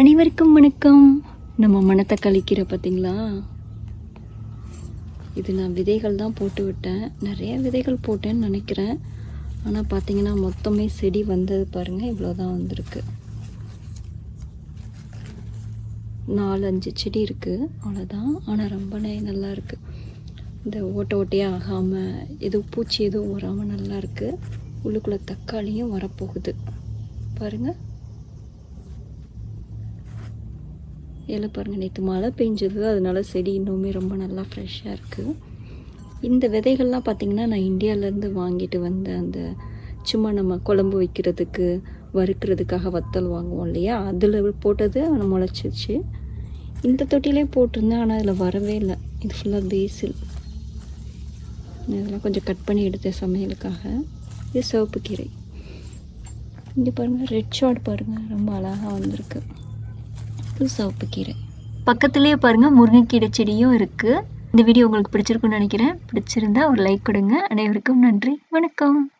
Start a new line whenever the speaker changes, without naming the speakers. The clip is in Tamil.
அனைவருக்கும் வணக்கம். நம்ம மனத்தை கழிக்கிற பார்த்தீங்களா இது நான் விதைகள் தான் போட்டு விட்டேன். நிறைய விதைகள் போட்டேன்னு நினைக்கிறேன். ஆனால் பார்த்தீங்கன்னா மொத்தமே செடி வந்தது பாருங்கள் இவ்வளோ தான் வந்திருக்கு. நாலு அஞ்சு செடி இருக்குது அவ்வளோதான் ஆனால் ரொம்ப நல்லா இருக்குது இந்த ஓட்டை ஓட்டையாக ஆகாமல் எதுவும் பூச்சி எதுவும் வராமல் நல்லா இருக்குது உள்ளுக்குள்ளே தக்காளியும் வரப்போகுது. பாருங்கள் இலை பாருங்கள் நேற்று மழை பெஞ்சது அதனால செடி இன்னுமே ரொம்ப நல்லா ஃப்ரெஷ்ஷாக இருக்குது இந்த விதைகள்லாம் பார்த்திங்கன்னா நான் இந்தியாவிலேருந்து வாங்கிட்டு வந்த அந்த சும்மா நம்ம குழம்பு வைக்கிறதுக்கு வறுக்கிறதுக்காக வத்தல் வாங்குவோம் இல்லையா? அதில் போட்டது ஆனால் முளைச்சிச்சு இந்த தொட்டிலே போட்டிருந்தேன் ஆனால் அதில் வரவே இல்லை. இது ஃபுல்லாக பேசில் இதெல்லாம் கொஞ்சம் கட் பண்ணி எடுத்தேன் சமையலுக்காக. இது சிவப்பு கீரை. இங்கே பாருங்கள் ரெட் ஷாட் பாருங்கள் ரொம்ப அழகாக வந்திருக்கு. இது சிவப்பு கீரை. பக்கத்துலேயே பாருங்கள் முருங்கைக்கீரை செடியும் இருக்குது இந்த வீடியோ உங்களுக்கு பிடிச்சிருக்குன்னு நினைக்கிறேன். பிடிச்சிருந்தா ஒரு லைக் கொடுங்க. அனைவருக்கும் நன்றி. வணக்கம்.